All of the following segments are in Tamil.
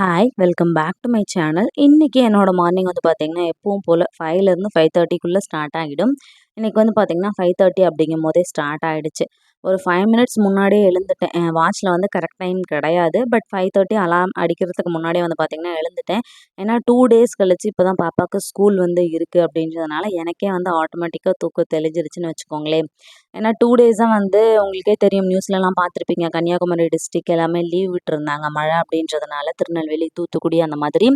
Hi welcome back to my channel இன்றைக்கி என்னோட மார்னிங் வந்து பார்த்திங்கன்னா எப்பவும் போல் ஃபைவ்லேருந்து ஃபைவ் தேர்ட்டிக்குள்ளே ஸ்டார்ட் ஆகிடும். இன்றைக்கி வந்து பார்த்திங்கன்னா ஃபைவ் தேர்ட்டி அப்படிங்கும் போதே ஸ்டார்ட் ஆகிடுச்சு ஒரு ஃபைவ் மினிட்ஸ் முன்னாடியே எழுந்துட்டேன். என் வாட்சில் வந்து கரெக்ட் டைம் கிடையாது. பட் ஃபைவ் தேர்ட்டி அலாம் அடிக்கிறதுக்கு முன்னாடியே வந்து பார்த்திங்கன்னா எழுந்துட்டேன். ஏன்னா டூ டேஸ் கழிச்சு இப்போ தான் பாப்பாவுக்கு ஸ்கூல் வந்து இருக்குது அப்படின்றதுனால எனக்கே வந்து ஆட்டோமேட்டிக்காக தூக்கம் தெளிஞ்சிருச்சுன்னு வச்சுக்கோங்களேன். ஏன்னா டூ டேஸாக வந்து உங்களுக்கே தெரியும். நியூஸ்லலாம் பார்த்துருப்பீங்க. கன்னியாகுமரி டிஸ்ட்ரிக் எல்லாமே லீவ் விட்டுருந்தாங்க. மழை அப்படின்றதுனால திருநெல்வேலி தூத்துக்குடி அந்த மாதிரி.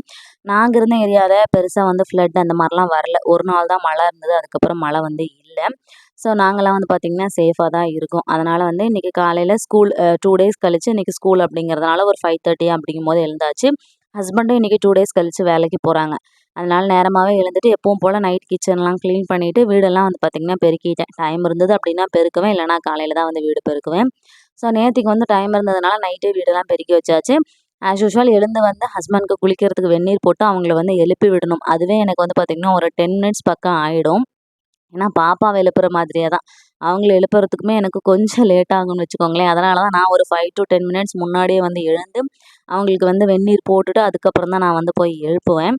நாங்கள் இருந்த ஏரியாவில் பெருசாக வந்து ஃப்ளட் அந்த மாதிரிலாம் வரல. ஒரு நாள் தான் மழை இருந்தது. அதுக்கப்புறம் மழை வந்து இல்லை. ஸோ நாங்களாம் வந்து பார்த்திங்கன்னா சேஃபாக தான் இருக்கோம். அதனால் வந்து இன்றைக்கி காலையில் ஸ்கூல் டூ டேஸ் கழித்து இன்றைக்கி ஸ்கூல் அப்படிங்கிறதுனால ஒரு ஃபைவ் தேர்ட்டி அப்படிங்கும் போது எழுந்தாச்சு. ஹஸ்பண்டும் இன்றைக்கி டூ டேஸ் கழித்து வேலைக்கு போகிறாங்க அதனால் நேரமாகவே எழுந்துட்டு எப்பவும் போல் நைட் கிச்சன்லாம் க்ளீன் பண்ணிவிட்டு வீடெல்லாம் வந்து பார்த்திங்கன்னா பெருக்கிட்டேன். டைம் இருந்தது அப்படின்னா பெருக்குவேன் இல்லைனா காலையில் தான் வந்து வீடு பெருக்குவேன். ஸோ நேற்றுக்கு வந்து டைம் இருந்ததுனால நைட்டே வீடெல்லாம் பெருக்கி வச்சாச்சு. ஆஸ் யூஷுவல் எழுந்து வந்து ஹஸ்பண்ட்க்கு குளிக்கிறதுக்கு வெந்நீர் போட்டு அவங்கள வந்து எழுப்பி விடணும். அதுவே எனக்கு வந்து பார்த்திங்கன்னா ஒரு டென் மினிட்ஸ் பக்கம் ஆகிடும் ஏன்னா பாப்பாவை எழுப்புற மாதிரியே தான். அவங்கள எழுப்புறதுக்குமே எனக்கு கொஞ்சம் லேட் ஆகும்னு வச்சுக்கோங்களேன். அதனால தான் நான் ஒரு ஃபைவ் டு டென் மினிட்ஸ் முன்னாடியே வந்து எழுந்து அவங்களுக்கு வந்து வெந்நீர் போட்டுட்டு அதுக்கப்புறம் தான் நான் வந்து போய் எழுப்புவேன்.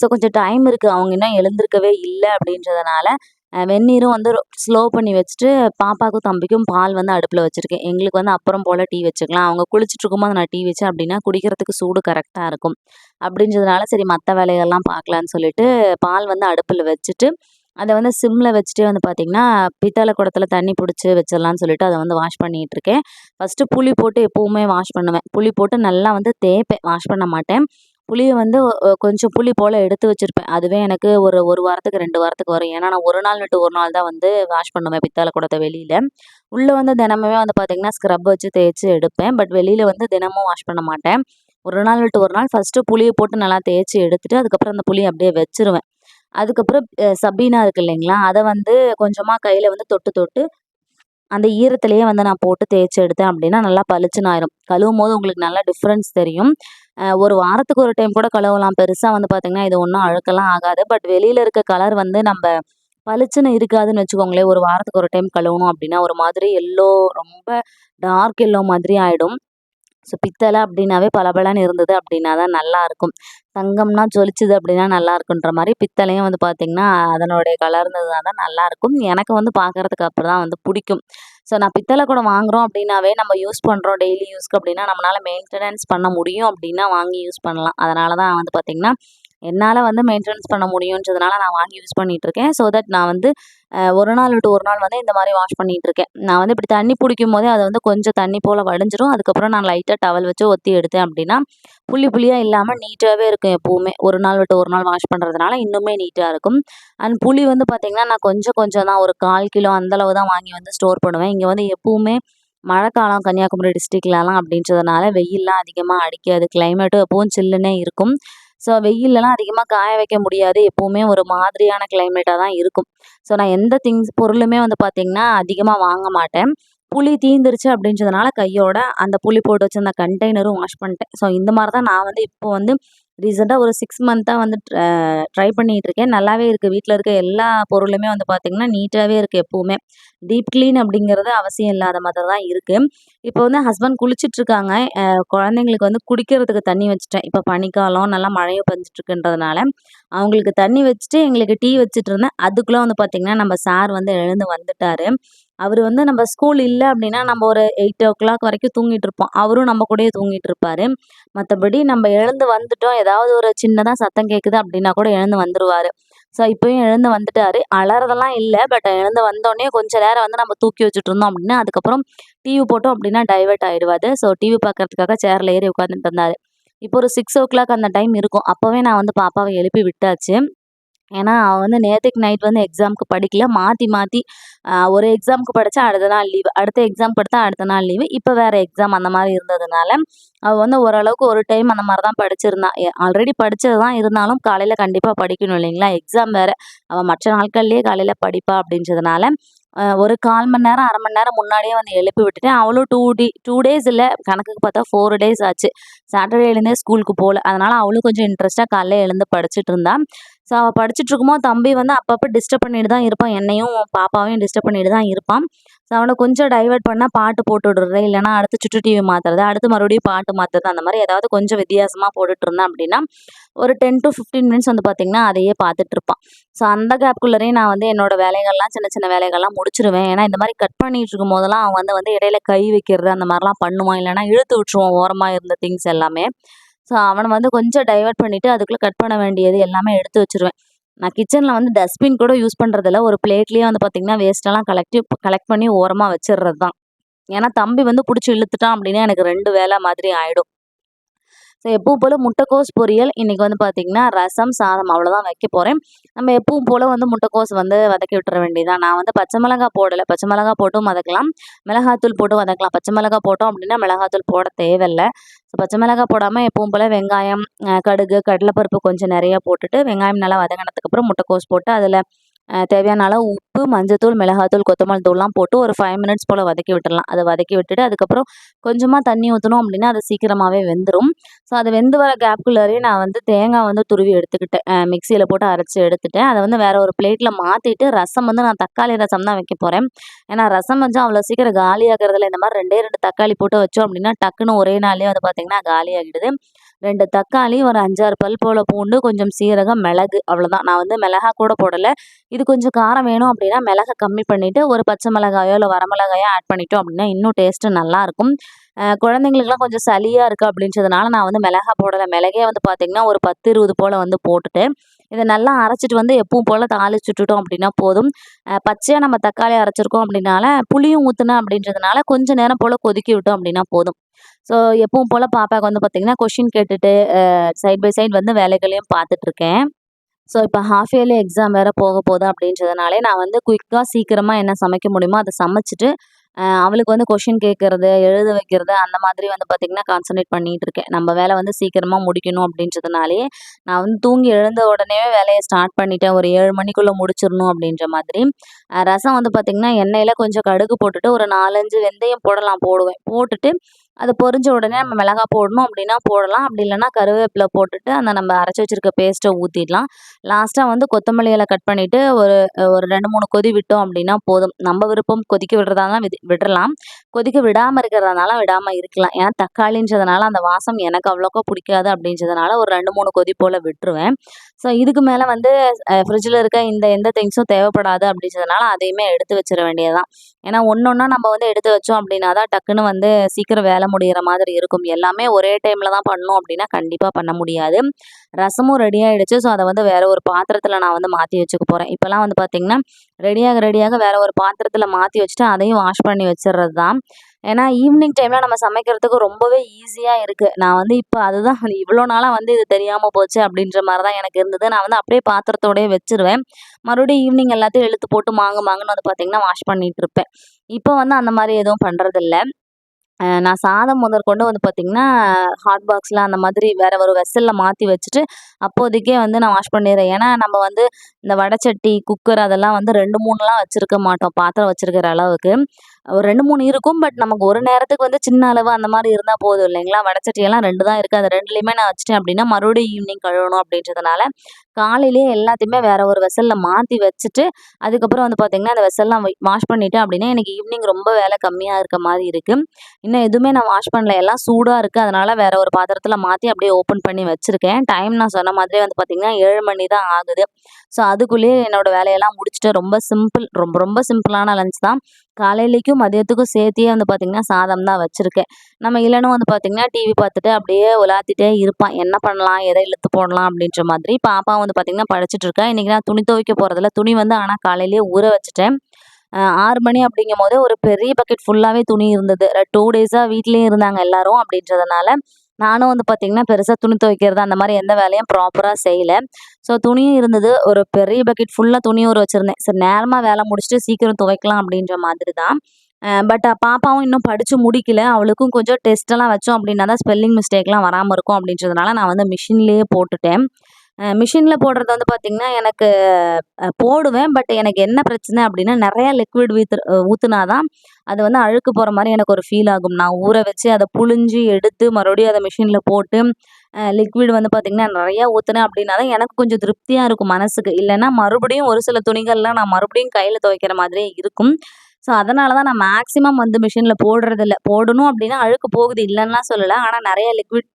ஸோ கொஞ்சம் டைம் இருக்குது அவங்க இன்னும் எழுந்திருக்கவே இல்லை அப்படின்றதுனால வெந்நீரும் வந்து ஸ்லோ பண்ணி வச்சுட்டு பாப்பாவுக்கும் தம்பிக்கும் பால் வந்து அடுப்பில் வச்சுருக்கேன். எங்களுக்கு வந்து அப்புறம் போல் டீ வச்சுக்கலாம். அவங்க குளிச்சுட்டு இருக்கும்போது நான் டீ வச்சேன் அப்படின்னா குடிக்கிறதுக்கு சூடு கரெக்டாக இருக்கும். அப்படின்றதுனால சரி மற்ற வேலைகள்லாம் பார்க்கலான்னு சொல்லிட்டு பால் வந்து அடுப்பில் வச்சுட்டு அதை வந்து சிம்மில் வச்சுட்டு வந்து பார்த்திங்கன்னா பித்தளை குடத்தில் தண்ணி பிடிச்சி வச்சிடலான்னு சொல்லிட்டு அதை வந்து வாஷ் பண்ணிகிட்ருக்கேன் ஃபஸ்ட்டு புளி போட்டு எப்போவுமே வாஷ் பண்ணுவேன். புளி போட்டு நல்லா வந்து தேய்ப்பேன். வாஷ் பண்ண மாட்டேன். புளியை வந்து கொஞ்சம் புளி போல் எடுத்து வச்சுருப்பேன். அதுவே எனக்கு ஒரு ஒரு வாரத்துக்கு ரெண்டு வாரத்துக்கு வரும். ஏன்னா நான் ஒரு நாள் விட்டு ஒரு நாள் தான் வந்து வாஷ் பண்ணுவேன் பித்தளை குடத்தை வெளியில். உள்ளே வந்து தினமுமே வந்து பார்த்திங்கன்னா ஸ்க்ரப் வச்சு தேய்ச்சி எடுப்பேன். பட் வெளியில் வந்து தினமும் வாஷ் பண்ண மாட்டேன். ஒரு நாள் விட்டு ஒரு நாள் ஃபஸ்ட்டு புளியை போட்டு நல்லா தேய்ச்சி எடுத்துகிட்டு அதுக்கப்புறம் அந்த புளியை அப்படியே வச்சுருவேன். அதுக்கப்புறம் சபீனா இருக்கு இல்லைங்களா? அதை வந்து கொஞ்சமாக கையில் வந்து தொட்டு தொட்டு அந்த ஈரத்துலேயே வந்து நான் போட்டு தேய்ச்சி எடுத்தேன் அப்படின்னா நல்லா பளிச்சுன்னு ஆயிரும். கழுவும் போது உங்களுக்கு நல்லா டிஃப்ரென்ஸ் தெரியும். ஒரு வாரத்துக்கு ஒரு டைம் கூட கழுவலாம். பெருசாக வந்து பார்த்திங்கன்னா இது ஒன்றும் அழுக்கெல்லாம் ஆகாது. பட் வெளியில் இருக்க கலர் வந்து நம்ம பளிச்சுன்னு இருக்காதுன்னு வச்சுக்கோங்களேன். ஒரு வாரத்துக்கு ஒரு டைம் கழுவணும் அப்படின்னா ஒரு மாதிரி எல்லோ ரொம்ப டார்க் எல்லோ மாதிரி ஆகிடும் ஸோ பித்தளை அப்படின்னாவே பளபளன்னு இருந்தது அப்படின்னா தான் நல்லாயிருக்கும். தங்கம்னா ஜொலிச்சுது அப்படின்னா நல்லா இருக்குன்ற மாதிரி பித்தளையும் வந்து பார்த்திங்கன்னா அதனுடைய கலர்ந்ததுனா தான் நல்லாயிருக்கும். எனக்கு வந்து பார்க்குறதுக்கு அப்புறம் தான் வந்து பிடிக்கும். ஸோ நான் பித்தளை கூட வாங்குகிறோம் அப்படின்னாவே நம்ம யூஸ் பண்ணுறோம் டெய்லி யூஸ்க்கு அப்படின்னா நம்மளால் மெயின்டெனன்ஸ் பண்ண முடியும் அப்படின்னா வாங்கி யூஸ் பண்ணலாம். அதனால தான் வந்து பார்த்திங்கன்னா என்னால் வந்து மெயின்டெனன்ஸ் பண்ண முடியுன்றதுனால நான் வாங்கி யூஸ் பண்ணிகிட்ருக்கேன் ஸோ தட் நான் வந்து ஒரு நாள் விட்டு ஒரு நாள் வந்து இந்த மாதிரி வாஷ் பண்ணிகிட்ருக்கேன் நான் வந்து இப்படி தண்ணி பிடிக்கும் போதே அதை வந்து கொஞ்சம் தண்ணி போல் வடிஞ்சிரும். அதுக்கப்புறம் நான் லைட்டாக டவல் வச்சு ஒத்தி எடுத்தேன் அப்படின்னா புள்ளி புள்ளியாக இல்லாமல் நீட்டாகவே இருக்கும் எப்போவுமே. ஒரு நாள் விட்டு ஒரு நாள் வாஷ் பண்ணுறதுனால இன்னுமே நீட்டாக இருக்கும். அண்ட் புளி வந்து பார்த்திங்கன்னா நான் கொஞ்சம் கொஞ்சம் தான் ஒரு கால் கிலோ அந்தளவு தான் வாங்கி வந்து ஸ்டோர் பண்ணுவேன். இங்கே வந்து எப்போவுமே மழைக்காலம் கன்னியாகுமரி டிஸ்ட்ரிக்ட்லலாம் அப்படின்றதுனால வெயிலெலாம் அதிகமாக அடிக்காது. கிளைமேட்டும் எப்பவும் சில்லுன்னே இருக்கும். ஸோ வெயில்லலாம் அதிகமாக காய வைக்க முடியாது. எப்போவுமே ஒரு மாதிரியான கிளைமேட்டாக தான் இருக்கும். ஸோ நான் எந்த திங்ஸ் பொருளுமே வந்து பார்த்திங்கன்னா அதிகமாக வாங்க மாட்டேன். புளி தீந்துருச்சு அப்படின்றதுனால கையோட அந்த புளி போட்டு வச்சிருந்த கண்டெய்னரும் வாஷ் பண்ணிட்டேன். ஸோ இந்த மாதிரி தான் நான் வந்து இப்போ வந்து ரீசெண்டாக ஒரு சிக்ஸ் மந்த்தாக வந்து ட்ரை பண்ணிகிட்ருக்கேன் நல்லாவே இருக்குது வீட்டில் இருக்க எல்லா பொருளுமே வந்து பார்த்திங்கன்னா நீட்டாகவே இருக்குது எப்போவுமே. டீப் க்ளீன் அப்படிங்கிறது அவசியம் இல்லாத மாதிரி தான் இருக்குது இப்போ வந்து ஹஸ்பண்ட் குளிச்சிட்ருக்காங்க குழந்தைங்களுக்கு வந்து குடிக்கிறதுக்கு தண்ணி வச்சுட்டேன். இப்போ பனிக்காலம் நல்லா மழையும் பெஞ்சிட்ருக்குன்றதுனால அவங்களுக்கு தண்ணி வச்சுட்டு எங்களுக்கு டீ வச்சுட்டு இருந்தேன். அதுக்குள்ளே வந்து பார்த்திங்கன்னா நம்ம சார் வந்து எழுந்து வந்துட்டார். அவர் வந்து நம்ம ஸ்கூல் இல்லை அப்படின்னா நம்ம ஒரு எயிட் ஓ கிளாக் வரைக்கும் தூங்கிட்டு இருப்போம். அவரும் நம்ம கூடயே தூங்கிட்டு இருப்பார். மற்றபடி நம்ம எழுந்து வந்துட்டோம். ஏதாவது ஒரு சின்னதாக சத்தம் கேட்குது அப்படின்னா கூட எழுந்து வந்துடுவார் ஸோ இப்போயும் எழுந்து வந்துட்டார். அலறதெல்லாம் இல்லை. பட் எழுந்து வந்தோடனே கொஞ்சம் நேரம் வந்து நம்ம தூக்கி வச்சுட்டு இருந்தோம் அப்படின்னா அதுக்கப்புறம் டிவி போட்டோம் அப்படின்னா டைவெர்ட் ஆகிடுவார் ஸோ டிவி பார்க்கறதுக்காக சேரில் ஏறி உட்காந்துட்டு இருந்தார். இப்போ ஒரு சிக்ஸ் ஓ கிளாக் அந்த டைம் இருக்கும். அப்போவே நான் வந்து பாப்பாவை எழுப்பி விட்டாச்சு. ஏன்னா அவள் வந்து நேற்றுக்கு நைட் வந்து எக்ஸாமுக்கு படிக்கல. மாற்றி மாற்றி ஒரு எக்ஸாமுக்கு படித்தா அடுத்த நாள் லீவு. அடுத்த எக்ஸாம் படித்தா அடுத்த நாள் லீவு. இப்போ வேறு எக்ஸாம் அந்த மாதிரி இருந்ததுனால அவள் வந்து ஓரளவுக்கு ஒரு டைம் அந்த மாதிரி தான் படிச்சிருந்தான் ஆல்ரெடி படித்தது தான் இருந்தாலும் காலையில் கண்டிப்பாக படிக்கணும் இல்லைங்களா? எக்ஸாம் வேறு. அவள் மற்ற நாட்கள்லேயே காலையில் படிப்பா அப்படின்றதுனால ஒரு கால் மணி நேரம் அரை மணி நேரம் முன்னாடியே வந்து எழுப்பி விட்டுட்டேன். அவளும் டூ டி டூ டேஸ் இல்லை. கணக்குக்கு பார்த்தா ஃபோர் டேஸ் ஆச்சு. சாட்டர்டேலேருந்தே ஸ்கூலுக்கு போகல அதனால் அவளும் கொஞ்சம் இன்ட்ரெஸ்ட்டாக காலையில் எழுந்து படிச்சுட்டு இருந்தான் ஸோ அவள் படிச்சுட்டு இருக்கும்போது தம்பி வந்து அப்பப்போ டிஸ்டர்ப் பண்ணிட்டு தான் இருப்பான். என்னையும் பாப்பாவையும் டிஸ்டர்ப் பண்ணிட்டு தான் இருப்பான். ஸோ அவனை கொஞ்சம் டைவர்ட் பண்ணால் பாட்டு போட்டு விடுறது இல்லைனா அடுத்து சுற்று டிவி மாற்றுறது அடுத்து மறுபடியும் பாட்டு மாற்றுறது அந்த மாதிரி ஏதாவது கொஞ்சம் வித்தியாசமாக போட்டுட்டு இருந்தேன் அப்படின்னா ஒரு டென் டு ஃபிஃப்டீன் மினிட்ஸ் வந்து பார்த்திங்கன்னா அதையே பார்த்துட்டு இருப்பான். ஸோ அந்த கேப்குள்ளரையும் நான் வந்து என்னோட வேலைகள்லாம் சின்ன சின்ன வேலைகள்லாம் முடிச்சிருவேன். ஏன்னா இந்த மாதிரி கட் பண்ணிட்டு இருக்கும் போதெல்லாம் அவன் வந்து வந்து இடையில கை வைக்கிறது அந்த மாதிரிலாம் பண்ணுவான் இல்லைனா இழுத்து விட்டுருவான் ஓரமாக இருந்த திங்ஸ் எல்லாமே. ஸோ அவனை வந்து கொஞ்சம் டைவர்ட் பண்ணிவிட்டு அதுக்குள்ளே கட் பண்ண வேண்டியது எல்லாமே எடுத்து வச்சுருவேன். நான் கிச்சனில் வந்து டஸ்ட்பின் கூட யூஸ் பண்ணுறதில்ல ஒரு பிளேட்லேயே வந்து பார்த்திங்கன்னா வேஸ்ட்டெல்லாம் கலெக்டிவ் கலெக்ட் பண்ணி ஓரமாக வச்சிடுறது தான் ஏன்னா தம்பி வந்து பிடிச்சி இழுத்துட்டான் அப்படின்னா எனக்கு ரெண்டு வேலை மாதிரி ஆகிடும் ஸோ எப்பவும் போல் முட்டைக்கோஸ் பொரியல். இன்றைக்கி வந்து பார்த்திங்கன்னா ரசம் சாதம் அவ்வளோதான் வைக்க போகிறேன் நம்ம எப்பவும் போல் வந்து முட்டைக்கோஸ் வந்து வதக்கி விட்டுற வேண்டியதான் நான் வந்து பச்சை மிளகா போடலை. பச்சை மிளகா போட்டும் வதக்கலாம். மிளகாத்தூள் போட்டு வதக்கலாம். பச்சை மிளகா போட்டோம் அப்படின்னா மிளகாத்தூள் போட தேவையில்லை. ஸோ பச்சை மிளகா போடாமல் எப்பவும் போல் வெங்காயம் கடுகு கடலைப்பருப்பு கொஞ்சம் நிறையா போட்டுட்டு வெங்காயம் நல்லா வதங்கினதுக்கப்புறம் முட்டைக்கோஸ் போட்டு அதில் தேவையான அளவு உப்பு மஞ்சத்தூள் மிளகாத்தூள் கொத்தமல்லி தூள்லாம் போட்டு ஒரு ஃபைவ் மினிட்ஸ் போல் வதக்கி விட்டுடலாம் அதை வதக்கி விட்டுட்டு அதுக்கப்புறம் கொஞ்சமாக தண்ணி ஊற்றணும் அப்படின்னா அது சீக்கிரமாகவே வெந்துடும் ஸோ அது வெந்து வர கேப்குள்ளாரே நான் வந்து தேங்காய் வந்து துருவி எடுத்துக்கிட்டேன். மிக்சியில் போட்டு அரைச்சி எடுத்துட்டேன். அதை வந்து வேறு ஒரு பிளேட்டில் மாற்றிட்டு ரசம் வந்து நான் தக்காளி ரசம் தான் வைக்க போகிறேன் ஏன்னா ரசம் வச்சு அவ்வளோ சீக்கிரம் காலியாகிறதுல இந்த மாதிரி ரெண்டே ரெண்டு தக்காளி போட்டு வச்சோம் அப்படின்னா டக்குன்னு ஒரே நாளே வந்து பார்த்திங்கன்னா காலியாகிடுது. ரெண்டு தக்காளி ஒரு அஞ்சாறு பல் போல் பூண்டு கொஞ்சம் சீரகம் மிளகு அவ்வளோதான் நான் வந்து மிளகா கூட போடலை. இது கொஞ்சம் காரம் வேணும் அப்படின்னா மிளகை கம்மி பண்ணிவிட்டு ஒரு பச்சை மிளகாயோ இல்லை வரமிளகாயோ ஆட் பண்ணிட்டோம் அப்படின்னா இன்னும் டேஸ்ட்டு நல்லாயிருக்கும். குழந்தைங்களுக்குலாம் கொஞ்சம் சளியாக இருக்குது அப்படின்றதுனால நான் வந்து மிளகா போடலை. மிளகே வந்து பார்த்திங்கன்னா ஒரு பத்து இருபது போல் வந்து போட்டுட்டு இதை நல்லா அரைச்சிட்டு வந்து எப்பவும் போல் தாளிச்சுட்டுட்டோம் அப்படின்னா போதும். பச்சையாக நம்ம தக்காளி அரைச்சிருக்கோம் அப்படின்னால புளியும் ஊற்றுனா அப்படின்றதுனால கொஞ்சம் நேரம் போல் கொதிக்கி விட்டோம் அப்படின்னா போதும். ஸோ எப்பவும் போல் பாப்பாவுக்கு வந்து பார்த்திங்கன்னா கொஷின் கேட்டுட்டு சைட் பை சைட் வந்து வேலைகளையும் பார்த்துட்ருக்கேன் ஸோ இப்போ ஹாஃப் இயர்லி எக்ஸாம் வேறு போக போதும் அப்படின்றதுனாலே நான் வந்து குயிக்காக சீக்கிரமாக என்ன சமைக்க முடியுமோ அதை சமைச்சிட்டு அவளுக்கு வந்து கொஷின் கேட்குறது எழுத வைக்கிறது அந்த மாதிரி வந்து பார்த்திங்கன்னா கான்சன்ட்ரேட் பண்ணிகிட்டு இருக்கேன். நம்ம வேலை வந்து சீக்கிரமாக முடிக்கணும் அப்படின்றதுனாலே நான் வந்து தூங்கி எழுந்த உடனே வேலையை ஸ்டார்ட் பண்ணிட்டேன். ஒரு ஏழு மணிக்குள்ளே முடிச்சிடணும் அப்படின்ற மாதிரி. ரசம் வந்து பார்த்திங்கன்னா எண்ணெயில் கொஞ்சம் கடுகு போட்டுட்டு ஒரு நாலஞ்சு வெந்தயம் போடலாம் போடுவேன். போட்டுட்டு அது பொரிஞ்ச உடனே நம்ம மிளகா போடணும் அப்படின்னா போடலாம். அப்படி இல்லைன்னா கருவேப்பிலை போட்டுட்டு அந்த நம்ம அரைச்சி வச்சுருக்க பேஸ்ட்டை ஊற்றிடலாம் லாஸ்ட்டாக வந்து கொத்தமல்லி இலை கட் பண்ணிவிட்டு ஒரு ஒரு ரெண்டு மூணு கொதி விட்டோம் அப்படின்னா போதும். நம்ம விருப்பம் கொதிக்க விடுறதா தான் விடலாம். கொதிக்க விடாமல் இருக்கிறதுனால விடாமல் இருக்கலாம். ஏன்னா தக்காளின்றதுனால அந்த வாசம் எனக்கு அவ்வளோக்கா பிடிக்காது அப்படின்றதுனால ஒரு ரெண்டு மூணு கொதி போல் விட்டுருவேன். ஸோ இதுக்கு மேலே வந்து ஃப்ரிட்ஜில் இருக்க இந்த எந்த திங்ஸும் தேவைப்படாது அப்படின்றதுனால அதையுமே எடுத்து வச்சிட வேண்டியதுதான். ஏன்னா ஒன்று ஒன்றா நம்ம வந்து எடுத்து வச்சோம் அப்படின்னா தான் டக்குன்னு வந்து சீக்கிரம் வேலை முடிகிற மாதிரி இருக்கும். எல்லாமே ஒரே டைமில் தான் பண்ணணும் அப்படின்னா கண்டிப்பாக பண்ண முடியாது. ரசமும் ரெடி ஆகிடுச்சு ஸோ அதை வந்து வேறு ஒரு பாத்திரத்தில் நான் வந்து மாற்றி வச்சுக்க போகிறேன் இப்போலாம் வந்து பார்த்திங்கன்னா ரெடியாக ரெடியாக வேறு ஒரு பாத்திரத்தில் மாற்றி வச்சுட்டு அதையும் வாஷ் பண்ணி வச்சிடுறது தான். ஏன்னா ஈவினிங் டைமில் நம்ம சமைக்கிறதுக்கு ரொம்பவே ஈஸியாக இருக்குது நான் வந்து இப்போ அதுதான் இவ்வளோ நாளாக வந்து இது தெரியாமல் போச்சு அப்படின்ற மாதிரி தான் எனக்கு இருந்தது. நான் வந்து அப்படியே பாத்திரத்தோடயே வச்சுருவேன். மறுபடியும் ஈவினிங் எல்லாத்தையும் இழுத்து போட்டு மாங்கு மாங்குன்னு வந்து பார்த்திங்கன்னா வாஷ் பண்ணிகிட்டு இருப்பேன். இப்போ வந்து அந்த மாதிரி எதுவும் பண்ணுறதில்ல நான் சாதம் முதற்கொண்டு வந்து பார்த்திங்கன்னா ஹாட் பாக்ஸில் அந்த மாதிரி வேறு ஒரு வெசலில் மாற்றி வச்சுட்டு அப்போதைக்கே வந்து நான் வாஷ் பண்ணிடுறேன். ஏன்னா நம்ம வந்து இந்த வடைச்சட்டி குக்கர் அதெல்லாம் வந்து ரெண்டு மூணுலாம் வச்சுருக்க மாட்டோம். பாத்திரம் வச்சுருக்கிற அளவுக்கு. ஒரு ரெண்டு மூணு இருக்கும். பட் நமக்கு ஒரு நேரத்துக்கு வந்து சின்ன அளவு அந்த மாதிரி இருந்தால் போதும் இல்லைங்களா? வடைச்சட்டியெல்லாம் ரெண்டு தான் இருக்குது அது ரெண்டுலேயுமே நான் வச்சிட்டேன் அப்படின்னா மறுபடியும் ஈவினிங் கழுவணும் அப்படின்றதுனால காலையிலேயே எல்லாத்தையுமே வேறு ஒரு வெசலில் மாற்றி வச்சுட்டு அதுக்கப்புறம் வந்து பார்த்திங்கன்னா அந்த வெசல்லாம் வாஷ் பண்ணிவிட்டேன் அப்படின்னா எனக்கு ஈவினிங் ரொம்ப வேலை கம்மியாக இருக்க மாதிரி இருக்குது இன்னும் எதுவுமே நான் வாஷ் பண்ணல. எல்லாம் சூடாக இருக்குது அதனால் வேறு ஒரு பாத்திரத்தில் மாற்றி அப்படியே ஓப்பன் பண்ணி வச்சுருக்கேன். டைம் நான் சொன்ன மாதிரியே வந்து பார்த்திங்கன்னா ஏழு மணி தான் ஆகுது. ஸோ அதுக்குள்ளேயே என்னோடய வேலையெல்லாம் முடிச்சுட்டு ரொம்ப சிம்பிள் ரொம்ப ரொம்ப சிம்பிளான லஞ்ச் தான். காலையிலேக்கும் மதியத்துக்கும் சேர்த்தியே வந்து பார்த்திங்கன்னா சாதம் தான் வச்சுருக்கேன். நம்ம இல்லைன்னு வந்து பார்த்திங்கன்னா டிவி பார்த்துட்டு அப்படியே உலாத்திட்டே இருப்பான். என்ன பண்ணலாம்? எதை இழுத்து போடலாம்? அப்படின்ற மாதிரி. பாப்பா வந்து பார்த்திங்கன்னா படிச்சுட்டு இருக்கா. இன்றைக்கி நான் துணி துவைக்க போகிறதில்ல துணி வந்து ஆனால் காலையிலேயே ஊற வச்சுட்டேன். ஆறு மணி அப்படிங்கும் போது ஒரு பெரிய பக்கெட் ஃபுல்லாகவே துணி இருந்தது. டூ டேஸாக வீட்லேயும் இருந்தாங்க எல்லோரும் அப்படின்றதுனால நானும் வந்து பார்த்திங்கன்னா பெருசாக துணி துவைக்கிறது அந்த மாதிரி எந்த வேலையும் ப்ராப்பராக செய்யலை. ஸோ துணியும் இருந்தது. ஒரு பெரிய பக்கெட் ஃபுல்லாக துணி ஊற வச்சுருந்தேன். சரி நேரமாக வேலை முடிச்சுட்டு சீக்கிரம் துவைக்கலாம் அப்படின்ற மாதிரி தான் பட் பாப்பாவும் இன்னும் படித்து முடிக்கல. அவளுக்கும் கொஞ்சம் டெஸ்ட்டெல்லாம் வச்சோம் அப்படின்னா தான் ஸ்பெல்லிங் மிஸ்டேக்லாம் வராமல் இருக்கும் அப்படின்றதுனால நான் வந்து மிஷின்லேயே போட்டுட்டேன். மிஷினில் போடுறது வந்து பார்த்திங்கன்னா எனக்கு போடுவேன். பட் எனக்கு என்ன பிரச்சனை அப்படின்னா நிறையா லிக்விட் வீத்து ஊற்றுனா தான் அது வந்து அழுக்கு போகிற மாதிரி எனக்கு ஒரு ஃபீல் ஆகும். நான் ஊற வச்சு அதை புழிஞ்சு எடுத்து மறுபடியும் அதை மிஷினில் போட்டு லிக்விட் வந்து பார்த்திங்கன்னா நிறையா ஊற்றுனேன் அப்படின்னா தான் எனக்கு கொஞ்சம் திருப்தியாக இருக்கும் மனசுக்கு. இல்லைன்னா மறுபடியும் ஒரு சில துணிகள்லாம் நான் மறுபடியும் கையில் துவைக்கிற மாதிரியே இருக்கும். ஸோ அதனால தான் நான் மேக்ஸிமம் வந்து மிஷினில் போடுறதில்ல. போடணும் அப்படின்னா அழுக்கு போகுது இல்லைன்னா சொல்லலை. ஆனால் நிறைய லிக்விட்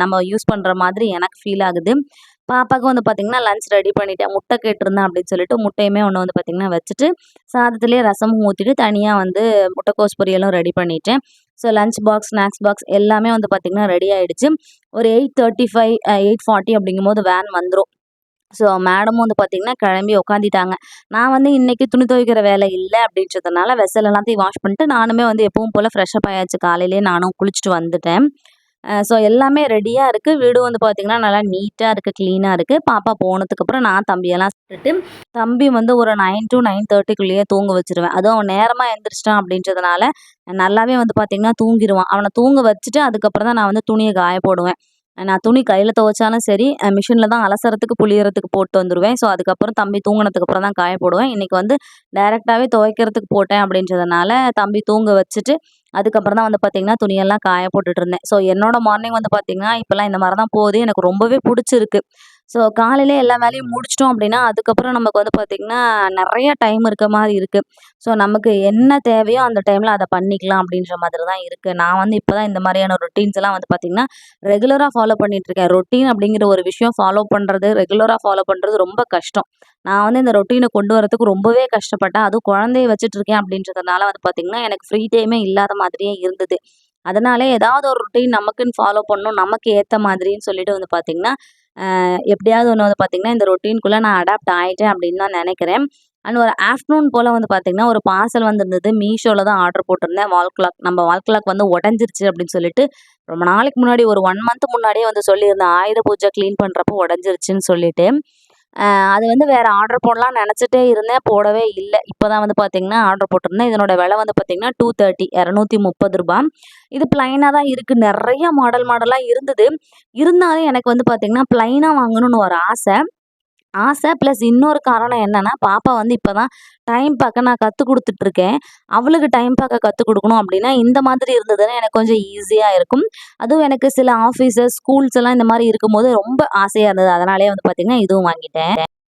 நம்ம யூஸ் பண்ணுற மாதிரி எனக்கு ஃபீல் ஆகுது. பாப்பாவுக்கு வந்து பார்த்திங்கன்னா லஞ்ச் ரெடி பண்ணிட்டேன் முட்டை கேட்டிருந்தேன் அப்படின்னு சொல்லிட்டு முட்டையுமே ஒன்று வந்து பார்த்திங்கன்னா வச்சுட்டு சாதத்துலேயே ரசமும் ஊற்றிட்டு தனியாக வந்து முட்டைக்கோஸ் பொரியலும் ரெடி பண்ணிட்டேன். So lunch box snacks box எல்லாமே வந்து பார்த்திங்கன்னா ரெடி ஆகிடுச்சு ஒரு eight thirty five eight forty அப்படிங்கும் போது வேன் வந்துடும் ஸோ மேடமும் வந்து பார்த்திங்கன்னா கிளம்பி உட்காந்துட்டாங்க நான் வந்து இன்றைக்கி துணி துவைக்கிற வேலை இல்லை அப்படின்றதுனால வெசல் எல்லாத்தையும் வாஷ் பண்ணிட்டு நானுமே வந்து எப்பவும் போல் ஃப்ரெஷ்அப் ஆயாச்சு. காலையிலேயே நானும் குளிச்சுட்டு வந்துட்டேன். ஸோ எல்லாமே ரெடியாக இருக்குது வீடு வந்து பார்த்திங்கன்னா நல்லா நீட்டாக இருக்குது க்ளீனாக இருக்குது பாப்பா போனதுக்கப்புறம் நான் தம்பியெல்லாம் சாப்பிட்டுட்டு தம்பி வந்து ஒரு நைன் டு நைன் தேர்ட்டிக்குள்ளேயே தூங்க வச்சிருவேன். அதுவும் அவன் நேரமாக எழுந்திரிச்சிட்டான் அப்படின்றதுனால நல்லாவே வந்து பார்த்திங்கன்னா தூங்கிடுவான் அவனை தூங்க வச்சுட்டு அதுக்கப்புறம் தான் நான் வந்து துணியை காய போடுவேன். நான் துணி கையில் துவைச்சாலும் சரி மிஷினில் தான் அலசறதுக்கு புளியறதுக்கு போட்டு வந்துடுவேன் ஸோ அதுக்கப்புறம் தம்பி தூங்கினதுக்கு அப்புறம் தான் காய போடுவேன். இன்றைக்கி வந்து டைரெக்டாகவே துவைக்கிறதுக்கு போட்டேன் அப்படின்றதுனால தம்பி தூங்க வச்சுட்டு அதுக்கப்புறம் தான் வந்து பார்த்திங்கன்னா துணியெல்லாம் காய போட்டுட்டு இருந்தேன். ஸோ என்னோட மார்னிங் வந்து பார்த்திங்கன்னா இப்போல்லாம் இந்த மாதிரி தான் போகுது. எனக்கு ரொம்பவே பிடிச்சிருக்கு. ஸோ காலையிலே எல்லா வேலையும் முடிச்சிட்டோம் அப்படின்னா அதுக்கப்புறம் நமக்கு வந்து பார்த்திங்கன்னா நிறைய டைம் இருக்க மாதிரி இருக்குது ஸோ நமக்கு என்ன தேவையோ அந்த டைமில் அதை பண்ணிக்கலாம் அப்படின்ற மாதிரி தான் இருக்குது நான் வந்து இப்போ தான் இந்த மாதிரியான ரொட்டீன்ஸ் எல்லாம் வந்து பார்த்திங்கன்னா ரெகுலராக ஃபாலோ பண்ணிகிட்ருக்கேன் ரொட்டீன் அப்படிங்கிற ஒரு விஷயம் ஃபாலோ பண்ணுறது ரெகுலராக ஃபாலோ பண்ணுறது ரொம்ப கஷ்டம். நான் வந்து இந்த ரொட்டீனை கொண்டு வரதுக்கு ரொம்பவே கஷ்டப்பட்டேன். அதுவும் குழந்தைய வச்சுட்ருக்கேன் அப்படின்றதுனால வந்து பார்த்திங்கன்னா எனக்கு ஃப்ரீ டைமே இல்லாத மாதிரியே இருந்தது. அதனாலே ஏதாவது ஒரு ரொட்டீன் நமக்குன்னு ஃபாலோ பண்ணணும் நமக்கு ஏற்ற மாதிரின்னு சொல்லிட்டு வந்து பார்த்திங்கன்னா எப்படியாவது ஒன்று வந்து பார்த்திங்கன்னா இந்த ரொட்டீன்குள்ளே நான் அடாப்ட் ஆகிட்டேன் அப்படின்னு தான் நினைக்கிறேன். அண்ட் ஒரு ஆஃப்டர்நூன் போல் வந்து பார்த்திங்கன்னா ஒரு பார்சல் வந்திருந்தது. மீஷோவில் தான் ஆர்டர் போட்டிருந்தேன். வால் கிளாக் நம்ம வால் கிளாக் வந்து உடஞ்சிருச்சு அப்படின்னு சொல்லிட்டு ரொம்ப நாளைக்கு முன்னாடி ஒரு ஒன் மந்த் முன்னாடியே வந்து சொல்லியிருந்தேன். ஆயுத பூஜை க்ளீன் பண்ணுறப்போ உடஞ்சிருச்சுன்னு சொல்லிட்டு. அது வந்து வேறு ஆர்டர் போடலாம் நினச்சிட்டே இருந்தேன். போடவே இல்லை. இப்போ தான் வந்து பார்த்திங்கன்னா ஆர்டர் போட்டிருந்தேன். இதனோட விலை வந்து பார்த்திங்கன்னா டூ தேர்ட்டி இரநூத்தி முப்பது ரூபா இது ப்ளைனாக தான் இருக்குது நிறைய மாடல் மாடலாக இருந்தது. இருந்தாலும் எனக்கு வந்து பார்த்திங்கன்னா ப்ளைனாக வாங்கணும்னு ஒரு ஆசை. ஆசை. ப்ளஸ் இன்னொரு காரணம் என்னென்னா பாப்பா வந்து இப்போ தான் டைம் பார்க்க நான் கற்றுக் கொடுத்துட்ருக்கேன் அவளுக்கு டைம் பார்க்க கற்றுக் கொடுக்கணும் அப்படின்னா இந்த மாதிரி இருந்ததுன்னா எனக்கு கொஞ்சம் ஈஸியாக இருக்கும். அதுவும் எனக்கு சில ஆஃபீஸஸ் ஸ்கூல்ஸ் எல்லாம் இந்த மாதிரி இருக்கும்போது ரொம்ப ஆசையாக இருந்தது. அதனாலே வந்து பார்த்திங்கன்னா இதுவும் வாங்கிட்டேன்.